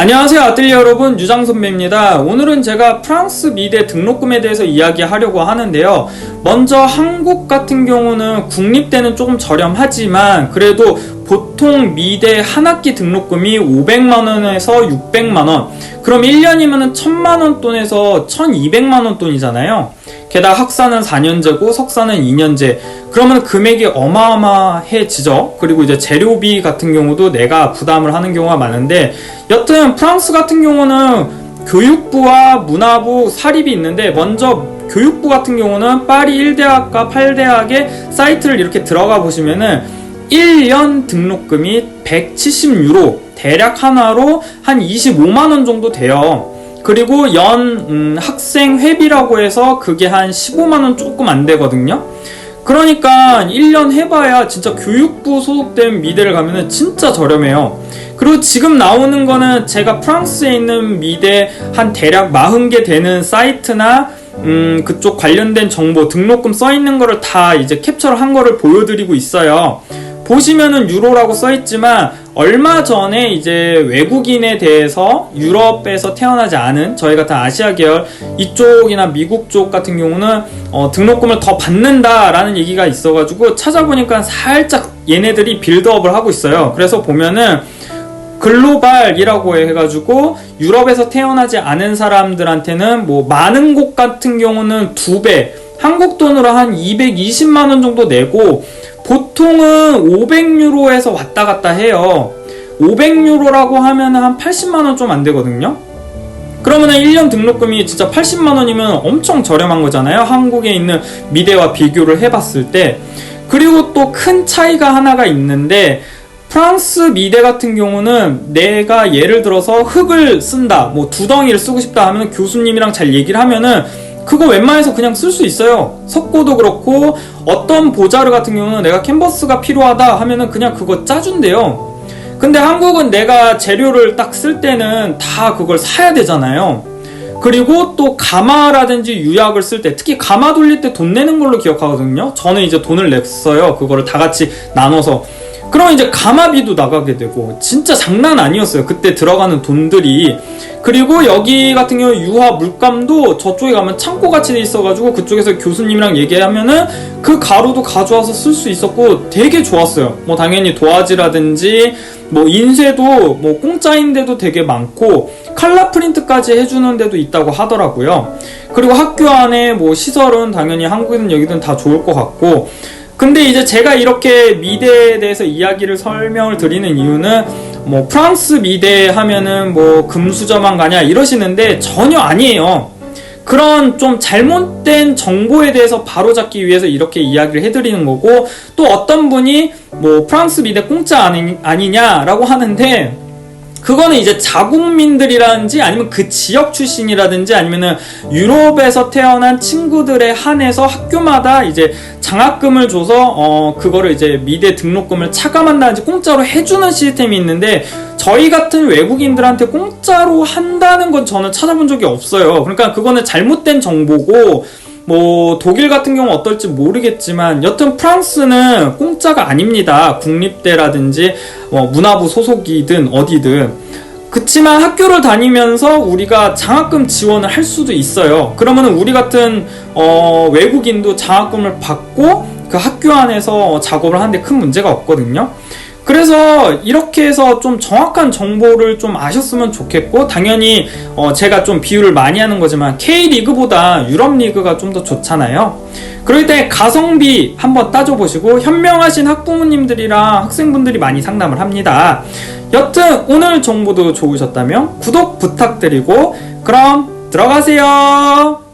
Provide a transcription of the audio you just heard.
안녕하세요 아뜰리 여러분 유장 선배입니다. 오늘은 제가 프랑스 미대 등록금에 대해서 이야기하려고 하는데요. 먼저 한국 같은 경우는 국립대는 조금 저렴하지만 그래도 보통 미대 한 학기 등록금이 500만 원에서 600만 원. 그럼 1년이면 1000만 원 돈에서 1200만 원 돈이잖아요. 게다가 학사는 4년제고 석사는 2년제. 그러면 금액이 어마어마해지죠. 그리고 이제 재료비 같은 경우도 내가 부담을 하는 경우가 많은데 여튼 프랑스 같은 경우는 교육부와 문화부 사립이 있는데 먼저 교육부 같은 경우는 파리 1대학과 8대학의 사이트를 이렇게 들어가 보시면은 1년 등록금이 170유로 대략 하나로 한 25만원 정도 돼요. 그리고 연 음, 학생 회비라고 해서 그게 한 15만원 조금 안 되거든요. 그러니까 1년 해봐야 진짜 교육부 소속된 미대를 가면은 진짜 저렴해요. 그리고 지금 나오는 거는 제가 프랑스에 있는 미대 한 대략 40개 되는 사이트나 음, 그쪽 관련된 정보 등록금 써 있는 거를 다 이제 캡처를 한 거를 보여드리고 있어요. 보시면은 유로라고 써 있지만 얼마 전에 이제 외국인에 대해서 유럽에서 태어나지 않은 저희 같은 아시아 계열 이쪽이나 미국 쪽 같은 경우는 어, 등록금을 더 받는다라는 얘기가 있어가지고 찾아보니까 살짝 얘네들이 빌드업을 하고 있어요. 그래서 보면은 글로벌이라고 해가지고 유럽에서 태어나지 않은 사람들한테는 뭐 많은 곳 같은 경우는 두 배, 한국 돈으로 한 220만 원 정도 내고 보통은 500유로에서 왔다 갔다 해요. 500유로라고 하면 한 80만 원 좀 안 되거든요. 그러면은 1년 등록금이 진짜 80만 원이면 엄청 저렴한 거잖아요. 한국에 있는 미대와 비교를 해봤을 때. 그리고 또 큰 차이가 하나가 있는데 프랑스 미대 같은 경우는 내가 예를 들어서 흙을 쓴다, 뭐 두덩이를 쓰고 싶다 하면 교수님이랑 잘 얘기를 하면은 그거 웬만해서 그냥 쓸 수 있어요. 석고도 그렇고 어떤 보자르 같은 경우는 내가 캔버스가 필요하다 하면은 그냥 그거 짜준대요. 근데 한국은 내가 재료를 딱 쓸 때는 다 그걸 사야 되잖아요. 그리고 또 가마라든지 유약을 쓸 때 특히 가마 돌릴 때 돈 내는 걸로 기억하거든요. 저는 이제 돈을 냈어요. 그거를 다 같이 나눠서. 그럼 이제 가마비도 나가게 되고 진짜 장난 아니었어요. 그때 들어가는 돈들이. 그리고 여기 같은 경우 유화 물감도 저쪽에 가면 창고 같이 돼 있어가지고 그쪽에서 교수님이랑 얘기하면은 그 가루도 가져와서 쓸 수 있었고 되게 좋았어요. 뭐 당연히 도화지라든지 뭐 인쇄도 뭐 공짜인데도 되게 많고 칼라 프린트까지 해주는 데도 있다고 하더라고요. 그리고 학교 안에 뭐 시설은 당연히 한국이든 여기든 다 좋을 것 같고 근데 이제 제가 이렇게 미대에 대해서 이야기를 설명을 드리는 이유는 뭐 프랑스 미대 하면은 뭐 금수저만 가냐 이러시는데 전혀 아니에요. 그런 좀 잘못된 정보에 대해서 바로잡기 위해서 이렇게 이야기를 해드리는 거고 또 어떤 분이 뭐 프랑스 미대 공짜 아니, 아니냐라고 하는데 그거는 이제 자국민들이라든지 아니면 그 지역 출신이라든지 아니면은 유럽에서 태어난 친구들에 한해서 학교마다 이제 장학금을 줘서 어 그거를 이제 미대 등록금을 차감한다든지 공짜로 해주는 시스템이 있는데 저희 같은 외국인들한테 공짜로 한다는 건 저는 찾아본 적이 없어요. 그러니까 그거는 잘못된 정보고 뭐 독일 같은 경우 어떨지 모르겠지만 여튼 프랑스는 공짜가 아닙니다. 국립대라든지 뭐 문화부 소속이든 어디든 그치만 학교를 다니면서 우리가 장학금 지원을 할 수도 있어요. 그러면은 우리 같은 어, 외국인도 장학금을 받고 그 학교 안에서 작업을 하는데 큰 문제가 없거든요. 그래서 이렇게 해서 좀 정확한 정보를 좀 아셨으면 좋겠고 당연히 어 제가 좀 비유를 많이 하는 거지만 K리그보다 유럽리그가 좀 더 좋잖아요. 그럴 때 가성비 한번 따져보시고 현명하신 학부모님들이랑 학생분들이 많이 상담을 합니다. 여튼 오늘 정보도 좋으셨다면 구독 부탁드리고 그럼 들어가세요.